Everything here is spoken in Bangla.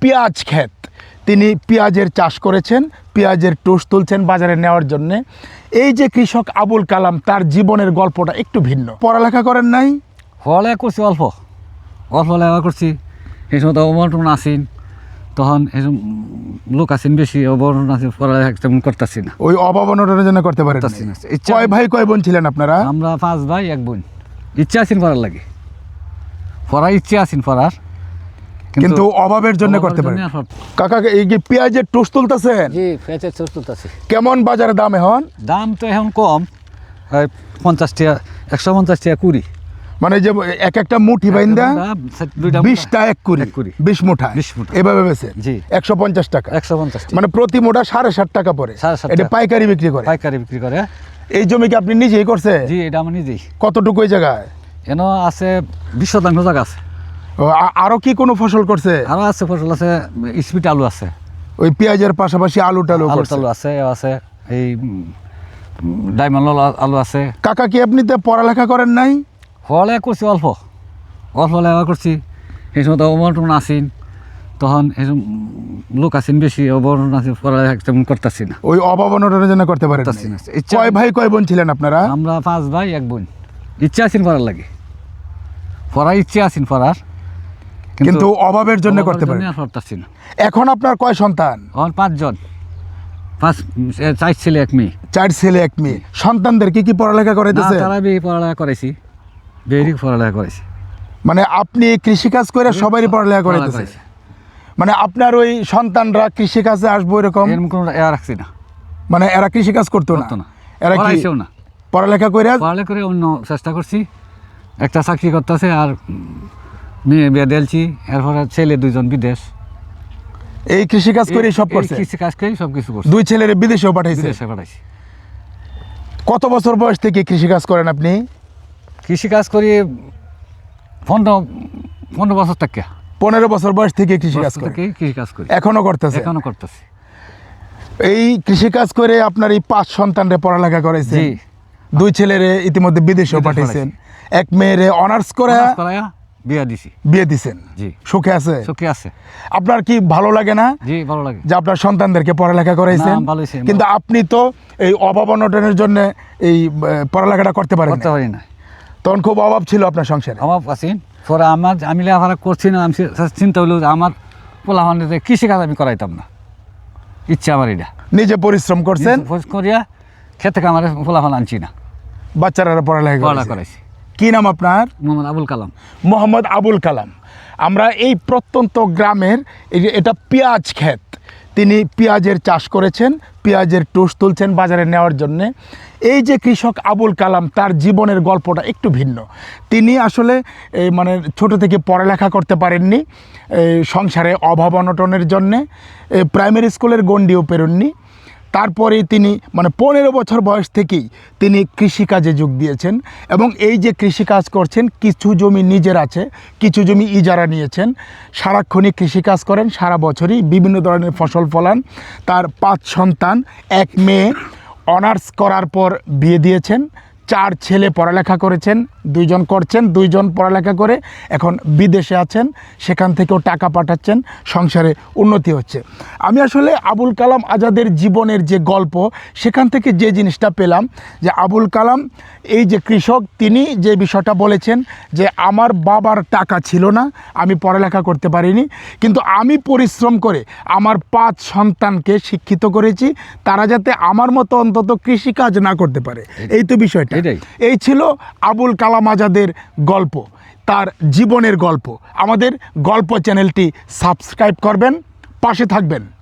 পেঁয়াজ ক্ষেত। তিনি পেঁয়াজের চাষ করেছেন পেঁয়াজের টোষ তুলছেন বাজারে নেওয়ার জন্য। এই যে কৃষক আবুল কালাম তার জীবনের গল্পটা একটু ভিন্ন। পড়ালেখা করেন নাই? পড়ালেখা করছি অল্প। অল্প লেখা করছি। সেই সময় তো অবর্তন আসেন তখন এসব লোক আছেন বেশি অবর্তন আছে পড়ালেখা তেমন করতেছি না। ওই অভাব অনটনের জন্য করতে পারেন না। কয় ভাই কয় বোন ছিলেন আপনারা? আমরা পাঁচ ভাই এক বোন। ইচ্ছা আছেন পড়ার লাগে। পড়ার ইচ্ছা আছেন পড়ার। কিন্তু অভাবের জন্য করতে পারেন। কাকা এই যে পেঁয়াজের টোষ তুলতেছেন? জি চোর তুলতেছি। কেমন বাজারে দাম এখন? দাম তো এখন কম ওই পঞ্চাশ টাকা একশো পঞ্চাশ টাকা কুড়ি। মানে যে এক একটা মুঠি বাইন্দা দুইটা বিশটা এক কুড়ি এক কুড়ি। বিশ মুঠা। বিশ মুঠা। এভাবে বেছে জি। একশো পঞ্চাশ টাকা। একশো পঞ্চাশ মানে প্রতি মোটা সাড়ে ষাট টাকা পরে সাড়ে ষাট এটা পাইকারি বিক্রি করে। পাইকারি বিক্রি করে। এই জমি কি আপনি নিজেই করছে জি এটা আমি নিজেই। কতটুকু এই জায়গায়? এন আছে বিশ শতাংশ জায়গা আছে। ও, আ- আরও কি কোনো ফসল করছে? আরও আছে ফসল আছে স্পিড আলু আছে। ওই পেঁয়াজের পাশাপাশি আলু টালু আলু আছে আছে এই ডায়মন্ড আলু আছে। কাকা কি আপনি তো পড়ালেখা করেন নাই? পড়ালেখা করছি অল্প অল্প লেখা করছি। সেই সময় তো অবর্তন আসিন তখন এসব লোক আছেন বেশি অবর্তন আছে পড়ালেখা তেমন করতেছি না। ওই অভাব অনটনের জন্য করতে পারেন না কয় ভাই কয় বোন ছিলেন আপনারা? আমরা পাঁচ ভাই এক বোন। ইচ্ছা আছেন পড়ার লাগে। পড়ার ইচ্ছা আছেন পড়ার। কিন্তু অভাবের জন্য করতে পারেন না। এখন আপনার কয় সন্তান? আমার পাঁচজন। পাঁচ চার ছেলে এক মেয়ে। চার ছেলে এক মেয়ে। সন্তানদের কি কি পড়ালেখা করাইতেছে? তারা বিয়ে পড়ালেখা পড়ালেখা মানে আপনি কৃষিকাজ করে সবারই পড়ালেখা করাইতেছে। মানে আপনার ওই সন্তানরা কৃষিকাজে আসব এরকম? এরকম কোনো এয়া রাখছি না। মানে এরা কৃষিকাজ করতো না? করতো না। এরা কি না। পড়ালেখা করে পড়ালেখা করে অন্য চেষ্টা করছি। একটা চাকরি করতেছে আর মেয়ে বিয়ে দিয়েছি। এরপরে ছেলে দুইজন বিদেশ। এই কৃষিকাজ করে সব করছে? কৃষি কাজ করে সব কিছু করছি। দুই ছেলের বিদেশেও পাঠাইছে? বিদেশে পাঠাইছি। কত বছর বয়স থেকে কৃষিকাজ করেন আপনি? কৃষি কাজ করি পনেরো পনেরো বছর থেকে। পনেরো বছর বয়স থেকে কৃষিকাজ কৃষি কাজ করি। এখনও করতেছে? এখনও করতেছি। এই কৃষিকাজ করে আপনার এই পাঁচ সন্তানরে পড়ালেখা করাইছেন? জি। দুই ছেলেরে ইতিমধ্যে বিদেশেও পাঠিয়েছেন এক মেয়েরে অনার্স করে বিয়া দিছি। বিয়ে দিছেন? জি। সুখে আছে? সুখী আছে। আপনার কি ভালো লাগে না? জি ভালো লাগে। যে আপনার সন্তানদেরকে পড়ালেখা করাইছেন। কিন্তু আপনি তো এই অভাব অনটনের জন্য এই পড়ালেখাটা করতে পারেন করতে পারি না তখন খুব অভাব ছিল আপনার সংসারে। অভাব কাছে পরে আমার আমি লেখাপড়া করছি না আমি চিন্তা হলো যে আমার পোলা মানে কৃষি কাজ আমি করাইতাম না। ইচ্ছা আমার এটা নিজে পরিশ্রম করছেন? করিয়া খেতে আমার পোলা আনছি না। বাচ্চারা পড়ালেখা পড়া করাইছে। কি নাম আপনার? মোহাম্মদ আবুল কালাম। মোহাম্মদ আবুল কালাম। আমরা এই প্রত্যন্ত গ্রামের এটা পেঁয়াজ ক্ষেত। তিনি পেঁয়াজের চাষ করেছেন পেঁয়াজের টোস তুলছেন বাজারে নেওয়ার জন্য। এই যে কৃষক আবুল কালাম তার জীবনের গল্পটা একটু ভিন্ন। তিনি আসলে এই মানে ছোট থেকে পড়ালেখা করতে পারেননি এই সংসারে অভাব অনটনের জন্যে প্রাইমারি স্কুলের গণ্ডিও পেরোননি। তারপরে তিনি মানে পনেরো বছর বয়স থেকেই তিনি কৃষিকাজে যোগ দিয়েছেন এবং এই যে কৃষিকাজ করছেন, কিছু জমি নিজের আছে, কিছু জমি ইজারা নিয়েছেন, সারাক্ষণই কৃষিকাজ করেন, সারা বছরই বিভিন্ন ধরনের ফসল ফলান। তার পাঁচ সন্তান, এক মেয়ে, অনার্স করার পর বিয়ে দিয়েছেন। চার ছেলে পড়ালেখা করেছেন, দুইজন করছেন, দুইজন পড়ালেখা করে এখন বিদেশে আছেন, সেখান থেকেও টাকা পাঠাচ্ছেন, সংসারে উন্নতি হচ্ছে আমি আসলে আবুল কালাম আজাদের জীবনের যে গল্প, সেখান থেকে যে জিনিসটা পেলাম, যে আবুল কালাম এই যে কৃষক, তিনি যে বিষয়টা বলেছেন, যে আমার বাবার টাকা ছিল না, আমি পড়ালেখা করতে পারিনি, কিন্তু আমি পরিশ্রম করে আমার পাঁচ সন্তানকে শিক্ষিত করেছি, তারা যাতে আমার মতো অন্তত কৃষিকাজ না করতে পারে এই তো বিষয়টা। এই ছিল আবুল কালাম আজাদের গল্প তার জীবনের গল্প। আমাদের গল্প চ্যানেলটি সাবস্ক্রাইব করবেন পাশে থাকবেন।